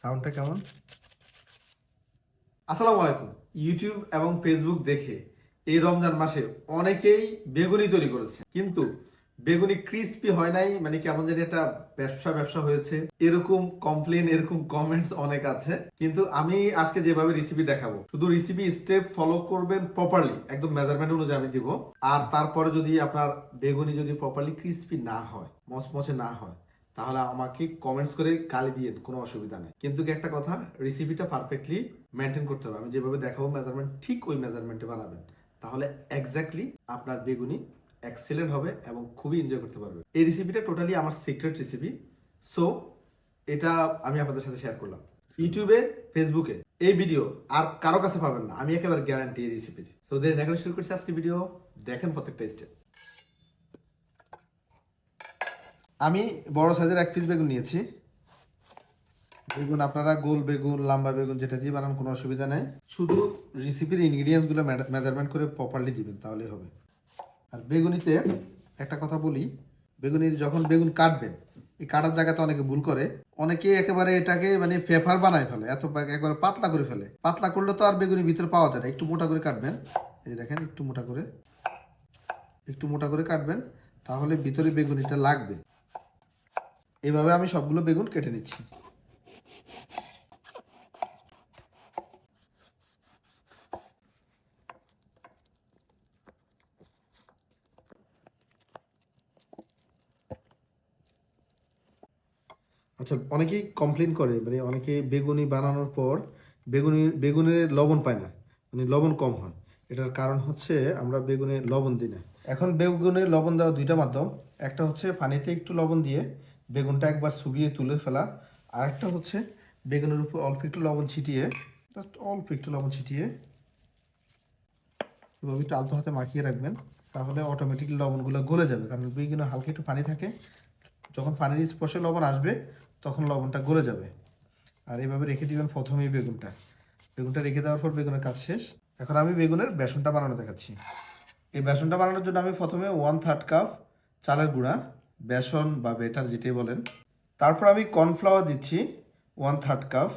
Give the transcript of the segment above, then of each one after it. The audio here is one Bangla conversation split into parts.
সাউন্ডটা কেমন? আসসালামু আলাইকুম। ইউটিউব এবং ফেসবুক দেখে এই রমজান মাসে অনেকেই বেগুনি তৈরি করেছে। কিন্তু বেগুনি ক্রিস্পি হয় নাই মানে কেমন জানি একটা ব্যবসা ব্যবসা হয়েছে। এরকম কমপ্লেন এরকম কমেন্টস অনেক আছে। কিন্তু আমি আজকে যেভাবে রেসিপি দেখাবো, শুধু রেসিপি স্টেপ ফলো করবেন প্রপারলি একদম মেজারমেন্ট অনুযায়ী আমি দিব। আর তারপরে যদি আপনার বেগুনি যদি প্রপারলি ক্রিস্পি না হয়, মচমচে না হয় তাহলে আমাকে কমেন্টস করে গালি দিয়ে কোনো অসুবিধা নেই। কিন্তু একটা কথা রেসিপিটা পারফেক্টলি মেনটেন করতে হবে। আমি যেভাবে দেখাবো মেজারমেন্ট ঠিক ওই মেজারমেন্টে বানাবেন। তাহলে এক্স্যাক্টলি আপনার বেগুনি এক্সেলেন্ট হবে এবং খুবই এনজয় করতে পারবে এই রেসিপিটা টোটালি আমার সিক্রেট রেসিপি সো এটা আমি আপনাদের সাথে শেয়ার করলাম। ইউটিউবে ফেসবুকে এই ভিডিও আর কারও কাছে পাবেন না। আমি একেবারে গ্যারান্টি এই রেসিপির সো দেরি না করে শুরু করছি আজকে ভিডিও দেখেন প্রত্যেকটা স্টেপ আমি বড় সাইজের এক পিস বেগুন নিয়েছি। বেগুন আপনারা গোল বেগুন, লম্বা বেগুন যেটা দিয়ে বানান কোনো অসুবিধা নেই। শুধু রেসিপির ইনগ্রিডিয়েন্টসগুলো মেজারমেন্ট করে প্রপারলি দিবেন, তাহলেই হবে। আর বেগুনিতে একটা কথা বলি, বেগুনির যখন বেগুন কাটবেন, এই কাটার জায়গাতে অনেকে ভুল করে। অনেকে একেবারে এটাকে মানে পেপার বানায় ফেলে, এত একেবারে পাতলা করে ফেলে। পাতলা করলে তো আর বেগুনির ভিতরে পাওয়া যায় না, একটু মোটা করে কাটবেন। এই যে দেখেন, একটু মোটা করে, একটু মোটা করে কাটবেন, তাহলে ভিতরে বেগুনিটা লাগবে। এইভাবে আমি সবগুলো বেগুন কেটে নিচ্ছি। আচ্ছা অনেকেই কমপ্লেন করে মানে অনেকে বেগুনি বানানোর পর বেগুনি, বেগুনের লবণ পায় না মানে লবণ কম হয়। এটার কারণ হচ্ছে আমরা বেগুনে লবণ দিই না। এখন বেগুনে লবণ দেওয়া দুইটা মাধ্যম, একটা হচ্ছে পানিতে একটু লবণ দিয়ে বেগুনটা একবার শুবিয়ে তুলে ফেলা। আর একটা হচ্ছে বেগুনের উপর অল্প একটু লবণ ছিটিয়ে জাস্ট অল্প একটু লবণ ছিটিয়ে এভাবে একটু আলতো হাতে মাখিয়ে রাখবেন, তাহলে অটোমেটিক লবণগুলো গলে যাবে। কারণ বেগুনে হালকা একটু পানি থাকে, যখন পানির স্পর্শে লবণ আসবে, তখন লবণটা গলে যাবে। আর এইভাবে রেখে দিবেন প্রথমেই বেগুনটা। বেগুনটা রেখে দেওয়ার পর বেগুনের কাজ শেষ। এখন আমি বেগুনের বেসনটা বানানো দেখাচ্ছি। এই বেসনটা বানানোর জন্য আমি প্রথমে ওয়ান থার্ড কাপ চালের গুঁড়া বেসন বা বেটার যেটাই বলেন। তারপর আমি কর্নফ্লাওয়ার দিচ্ছি ওয়ান থার্ড কাপ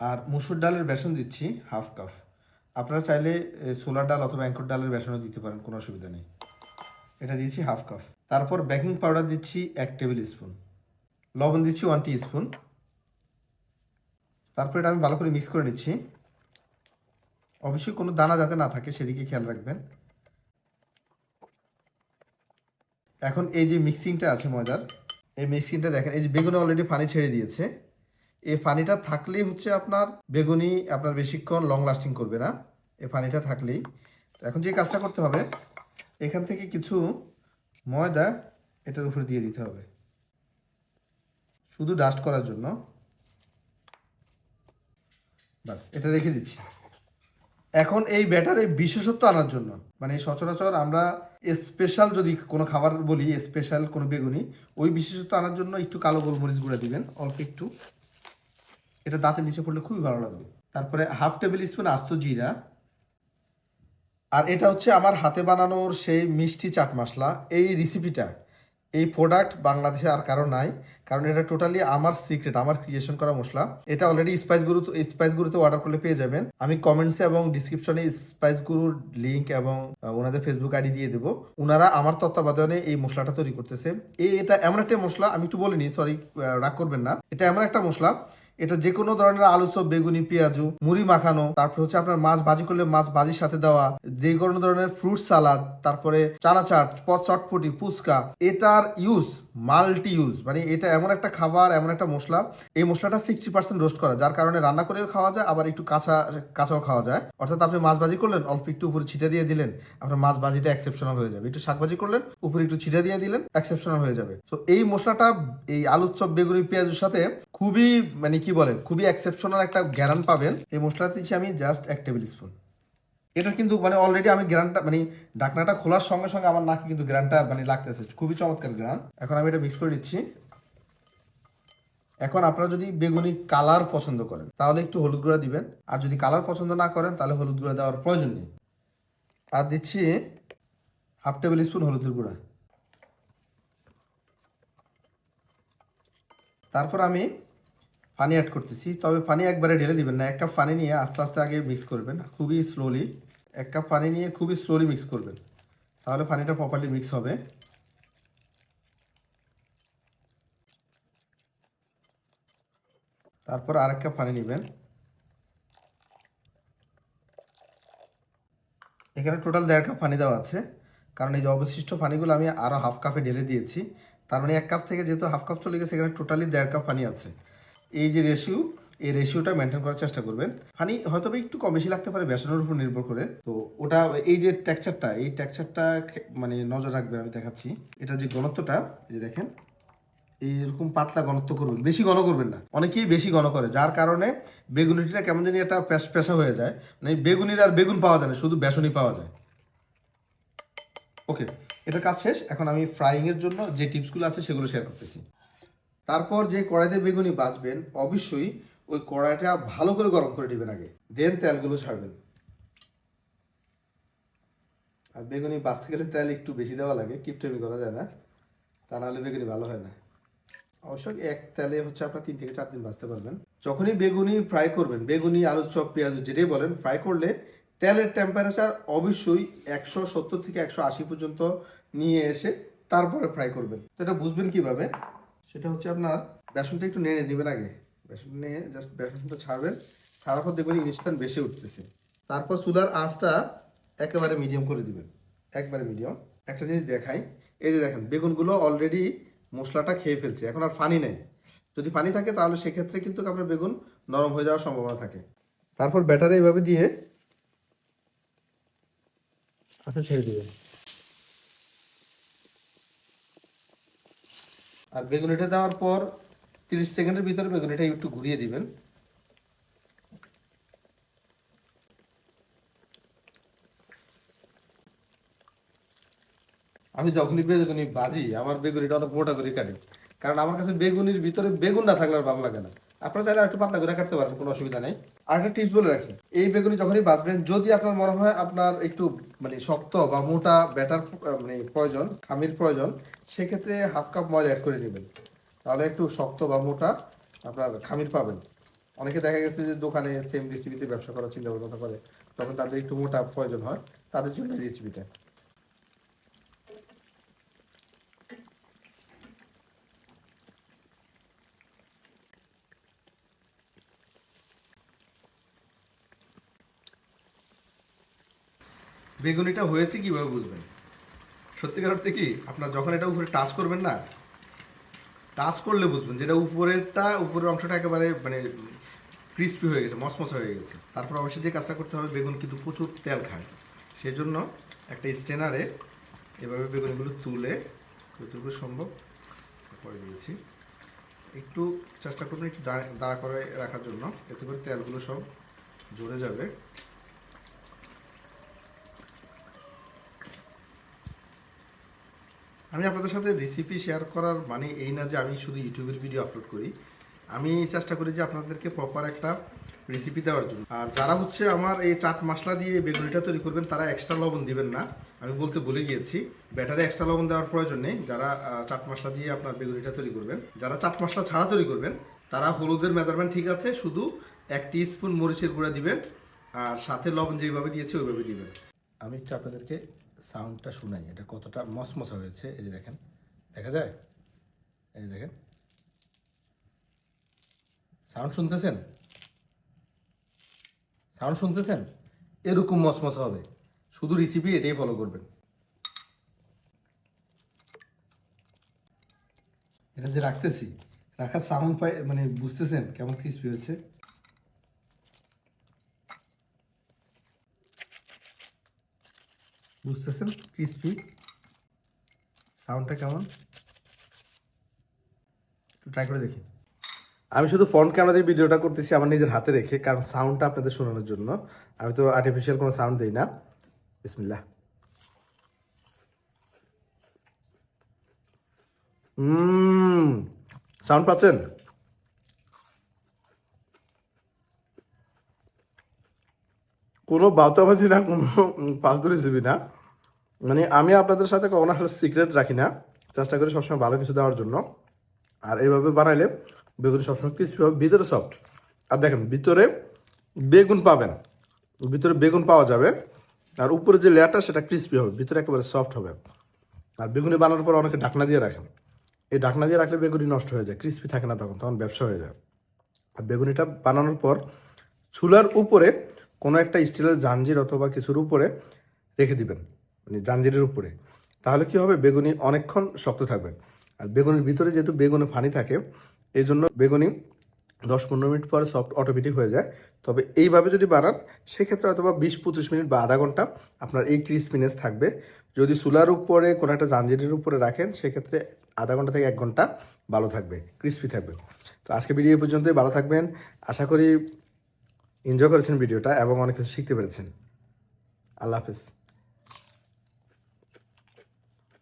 আর মুসুর ডালের বেসন দিচ্ছি হাফ কাপ আপনারা চাইলে এ, ছোলার ডাল অথবা অ্যাঙ্কর ডালের বেসনও দিতে পারেন কোনো অসুবিধা নেই। এটা দিয়েছি হাফ কাপ তারপর বেকিং পাউডার দিচ্ছি এক টেবিল স্পুন লবণ দিচ্ছি ওয়ান টি স্পুন তারপর এটা আমি ভালো করে মিক্স করে নিচ্ছি। অবশ্যই কোনো দানা যাতে না থাকে সেদিকে খেয়াল রাখবেন। এখন এই যে মিক্সিংটা আছে ময়দার, এই মিক্সিংটা দেখেন, এই যে বেগুনে অলরেডি পানি ছেড়ে দিয়েছে। এই পানিটা থাকলেই হচ্ছে আপনার বেগুনি, আপনার বেশিক্ষণ লং লাস্টিং করবে না। এই পানিটা থাকলেই। এখন যে কাজটা করতে হবে, এখান থেকে কিছু ময়দা এটার উপরে দিয়ে দিতে হবে। শুধু ডাস্ট করার জন্য। বাস, এটা রেখে দিচ্ছি। এখন এই ব্যাটারে বিশেষত্ব আনার জন্য। মানে সচরাচর আমরা স্পেশাল যদি কোনো খাবার বলি স্পেশাল কোনো বেগুনি, ওই বিশেষত্ব আনার জন্য একটু কালো গোলমরিচ গুঁড়া দিবেন, অল্প একটু। এটা দাঁতের নিচে পড়লে খুবই ভালো লাগবে। তারপরে হাফ টেবিল স্পুন আস্ত জিরা। আর এটা হচ্ছে আমার হাতে বানানোর সেই মিষ্টি চাট মশলা। এই রেসিপিটা এই প্রোডাক্ট বাংলাদেশে আর কারও নাই, কারণ এটা টোটালি আমার সিক্রেট আমার ক্রিয়েশন করা মশলা। এটা অলরেডি স্পাইস গুরু স্পাইস গুরুতে অর্ডার করলে পেয়ে যাবেন। আমি কমেন্টসে এবং ডিসক্রিপশনে স্পাইস গুরুর লিঙ্ক এবং ওনাদের ফেসবুক আইডি দিয়ে দেবো। ওনারা আমার তত্ত্বাবধানে এই মশলাটা তৈরি করতেছে। এই এটা এমন একটা মশলা, আমি একটু বলিনি সরি রাগ করবেন না। এটা এমন একটা মশলা এটা যে কোনো ধরনের আলু সব বেগুনি, পেঁয়াজু, মুড়ি মাখানো, তারপর হচ্ছে আপনার মাছ ভাজি করলে মাছ ভাজির সাথে দেওয়া, যে কোনো ধরনের ফ্রুট সালাদ, তারপরে চানা চাট পদ চটপটি, ফুচকা, এটার ইউজ, মাল্টি ইউজ মানে এটা এমন একটা খাবার, এমন একটা মশলা, এই মশলাটা সিক্সটি পার্সেন্ট রোস্ট করা, যার কারণে রান্না করেও খাওয়া যায়, আবার একটু কাঁচা, কাঁচাও খাওয়া যায়। অর্থাৎ আপনি মাছ ভাজি করলেন, অল্প একটু উপরে ছিটে দিয়ে দিলেন, আপনার মাছ ভাজিটা এক্সেপশনাল হয়ে যাবে। একটু শাক ভাজি করলেন, উপরে একটু ছিটে দিয়ে দিলেন এক্সেপশনাল হয়ে যাবে। তো এই মশলাটা, এই আলুর বেগুনি, পেঁয়াজের সাথে খুবই মানে কি বলে খুবই এক্সেপশনাল একটা গ্যারান পাবেন। এই মশলাটা দিচ্ছি আমি জাস্ট এক টেবিল স্পুন এটা কিন্তু মানে অলরেডি আমি গ্রানটা মানে ডাকনাটা খোলার সঙ্গে সঙ্গে আমার নাকে কিন্তু গ্রানটা মানে লাগতেছে। খুবই চমৎকার গ্রান এখন আমি এটা মিক্স করে দিচ্ছি এখন আপনারা যদি বেগুনি কালার পছন্দ করেন, তাহলে একটু হলুদ গুঁড়া দিবেন। আর যদি কালার পছন্দ না করেন, তাহলে হলুদ গুঁড়া দেওয়ার প্রয়োজন নেই। আর দিচ্ছি হাফ টেবিল স্পুন হলুদের গুঁড়া। তারপর আমি পানি অ্যাড করতেছি। তবে পানি একবারে ঢেলে দিবেন না, এক কাপ পানি নিয়ে আস্তে আস্তে আগে মিক্স করবেন, খুবই স্লোলি এক কাপ পানি নিয়ে খুবই স্লোলি মিক্স করবেন। তাহলে পানিটা প্রপারলি মিক্স হবে। তারপর আরেক কাপ পানি নেবেন। এখানে টোটাল দেড় কাপ পানি দেওয়া আছে, কারণ এই যে অবশিষ্ট পানিগুলো আমি আরও হাফ কাপে ঢেলে দিয়েছি। তার মানে এক কাপ থেকে যেহেতু হাফ কাপ চলে গেছে, এখানে টোটালি দেড় কাপ পানি আছে। এই যে রেশিও এই রেশিওটা মেনটেন করার চেষ্টা করবেন। পানি হয়তো একটু কম বেশি লাগতে পারে বেসনের উপর নির্ভর করে। তো ওটা, এই যে টেক্সচারটা এই টেক্সচারটা মানে নজর রাখবেন আমি দেখাচ্ছি। এটা যে ঘনত্বটা, এই যে দেখেন, এইরকম পাতলা ঘনত্ব করবেন। বেশি ঘন করবেন না। অনেকেই বেশি ঘন করে, যার কারণে বেগুনিটা কেমন জানি একটা পেশ হয়ে যায়। মানে বেগুনির আর বেগুন পাওয়া যায় না, শুধু বেসনই পাওয়া যায়। ওকে এটার কাজ শেষ। এখন আমি ফ্রাইং এর জন্য যে টিপসগুলো আছে সেগুলো শেয়ার করতেছি। তারপর যে কড়াইতে বেগুনি বাঁচবেন, অবশ্যই ওই কড়াইটা ভালো করে গরম করে নেবেন আগে। দেন তেলগুলো ছাড়বেন। আর বেগুনি বাঁচতে গেলে তেল একটু বেশি দেওয়া লাগে, কিপটেমি করা যায় না। তা নাহলে বেগুনি ভালো হয় না। অবশ্যই এক তেলে হচ্ছে আপনার তিন থেকে চার দিন বাঁচতে পারবেন। যখনই বেগুনি ফ্রাই করবেন, বেগুনি, আলু চপ, পেঁয়াজ, যেটাই বলেন ফ্রাই করলে তেলের টেম্পারেচার অবশ্যই একশো সত্তর থেকে একশো আশি পর্যন্ত নিয়ে এসে তারপরে ফ্রাই করবেন। তো এটা বুঝবেন কীভাবে? সেটা হচ্ছে আপনার বেসনটা একটু নেড়ে নেবেন আগে। বেসন নিয়ে জাস্ট বেসনটা ছাড়বেন, ছাড়ার পর দেখবেন ইনস্ট্যান্ট বেশি উঠতেছে। তারপর চুলার আঁচটা একেবারে মিডিয়াম করে দিবেন। একবারে মিডিয়াম একটা জিনিস দেখাই, এই যে দেখেন, বেগুনগুলো অলরেডি মশলাটা খেয়ে ফেলছে, এখন আর পানি নেই। যদি পানি থাকে তাহলে সেক্ষেত্রে কিন্তু আপনার বেগুন নরম হয়ে যাওয়ার সম্ভাবনা থাকে। তারপর ব্যাটারে এইভাবে দিয়ে আচ্ছা ছেড়ে দিবেন। আর বেগুনিটা দেওয়ার পর তিরিশ সেকেন্ডের ভিতরে বেগুনিটা একটু ঘুরিয়ে দিবেন। আমি যখনই বেগুনি বাজি আমার বেগুনিটা অনেক মোটা করে কাটি। কারণ আমার কাছে বেগুনির ভিতরে বেগুন না থাকলে আর ভালো লাগে না। আপনারা চাইলে একটু পাতলা করে কাটতে পারেন, কোনো অসুবিধা নেই। আর একটা টিপস বলে রাখি, এই বেগুনি যখনই বাজবেন যদি আপনার মনে হয় আপনার একটু মানে শক্ত বা মোটা ব্যাটার মানে প্রয়োজন, খামির প্রয়োজন, সেক্ষেত্রে হাফ কাপ ময়দা অ্যাড করে নেবেন। তাহলে একটু শক্ত বা মোটা আপনার খামির পাবেন। অনেকে দেখা গেছে যে দোকানে সেম রেসিপিতে ব্যবসা করার চিন্তা ভাবনা করে, তখন তাদের একটু মোটা প্রয়োজন হয়, তাদের জন্য রেসিপিটা বেগুনিটা হয়েছে কীভাবে বুঝবেন? সত্যিকার অর্থে কি, আপনার যখন এটা উপরে টাচ করবেন না টাচ করলে বুঝবেন যেটা উপরেরটা, উপরের অংশটা একেবারে মানে ক্রিস্পি হয়ে গেছে, মসমসা হয়ে গেছে। তারপর অবশ্যই যে কাজটা করতে হবে, বেগুন কিন্তু প্রচুর তেল খায়। সেই জন্য একটা স্টেনারে এভাবে বেগুনগুলো তুলে, যতটুকু সম্ভব করে দিয়েছি। একটু চেষ্টা করবেন একটু দাঁড়া করে রাখার জন্য, এতে করে তেলগুলো সব জড়ে যাবে। আমি আপনাদের সাথে রেসিপি শেয়ার করার মানে এই না যে আমি শুধু ইউটিউবের ভিডিও আপলোড করি। আমি চেষ্টা করি যে আপনাদেরকে প্রপার একটা রেসিপি দেওয়ার জন্য। আর যারা হচ্ছে আমার এই চাট মশলা দিয়ে বেগুনিটা তৈরি করবেন, তারা এক্সট্রা লবণ দিবেন না। আমি বলতে ভুলে গিয়েছি, ব্যাটারে এক্সট্রা লবণ দেওয়ার প্রয়োজন নেই। যারা চাট মশলা দিয়ে আপনার বেগুনিটা তৈরি করবেন, যারা চাট মশলা ছাড়া তৈরি করবেন, তারা হলুদের মেজারমেন্ট ঠিক আছে, শুধু এক স্পুন মরিচের গুঁড়া দিবেন, আর সাথে লবণ যেভাবে দিয়েছে, ওইভাবে দিবেন। আমি একটু আপনাদেরকে সাউন্ডটা শোনাই। এটা কতটা মসমসা হয়েছে, এই যে দেখেন। দেখা যায়? এই যে দেখেন। সাউন্ড শুনতেছেন? সাউন্ড শুনতেছেন? এরকম মসমসা হবে। শুধু রেসিপি এটাই ফলো করবেন। এটা যে রাখতেছি, রাখার সাউন্ড পাই মানে বুঝতেছেন কেমন ক্রিস্পি হয়েছে? বুঝতেছেন? ক্রিস্পি সাউন্ডটা কেমন? একটু ট্রাই করে দেখি। আমি শুধু ফ্রন্ট ক্যামেরা দিয়ে ভিডিওটা করতেছি, আমার নিজের হাতে রেখে, কারণ সাউন্ডটা আপনাদের শোনানোর জন্য। আমি তো আর্টিফিশিয়াল কোনো সাউন্ড দিই না। বিসমিল্লাহ। হুম সাউন্ড পাচ্ছেন? কোনো বাউতাবাজি না, কোনো ফালতু রেসিপি না। মানে আমি আপনাদের সাথে কখনো আসলে সিক্রেট রাখি না। চেষ্টা করি সবসময় ভালো কিছু দেওয়ার জন্য। আর এইভাবে বানাইলে বেগুন সবসময় ক্রিস্পি হবে, ভিতরে সফট আর দেখেন, ভিতরে বেগুন পাবেন। ভিতরে বেগুন পাওয়া যাবে। আর উপরে যে লেয়ারটা সেটা ক্রিস্পি হবে। ভিতরে একেবারে সফট হবে। আর বেগুনি বানানোর পর অনেকে ঢাকনা দিয়ে রাখেন। এই ঢাকনা দিয়ে রাখলে বেগুনি নষ্ট হয়ে যায় ক্রিস্পি থাকে না তখন তখন ব্যবসা হয়ে যায়। আর বেগুনিটা বানানোর পর চুলার উপরে কোনো একটা স্টিলের জাঞ্জির অথবা কিছুর উপরে রেখে দিবেন মানে জাঞ্জিরের উপরে। তাহলে কি হবে? বেগুনি অনেকক্ষণ শক্ত থাকবে। আর বেগুনের ভিতরে যেহেতু বেগুনে ফানি থাকে এই জন্য বেগুনি দশ পনেরো মিনিট পরে সফট অটোমেটিক হয়ে যায়। তবে এইভাবে যদি বানান, সেক্ষেত্রে হয়তো বা বিশ পঁচিশ মিনিট বা আধা ঘণ্টা আপনার এই ক্রিসপিনেস থাকবে। যদি চুলার উপরে কোনো একটা জাঞ্জিরের উপরে রাখেন, সেক্ষেত্রে আধা ঘণ্টা থেকে এক ঘণ্টা ভালো থাকবে, ক্রিস্পি থাকবে। তো আজকে ভিডিও পর্যন্তই। ভালো থাকবেন। আশা করি এনজয় করেছেন ভিডিওটা এবং অনেক কিছু শিখতে পেরেছেন। আল্লাহ হাফেজ।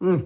হুম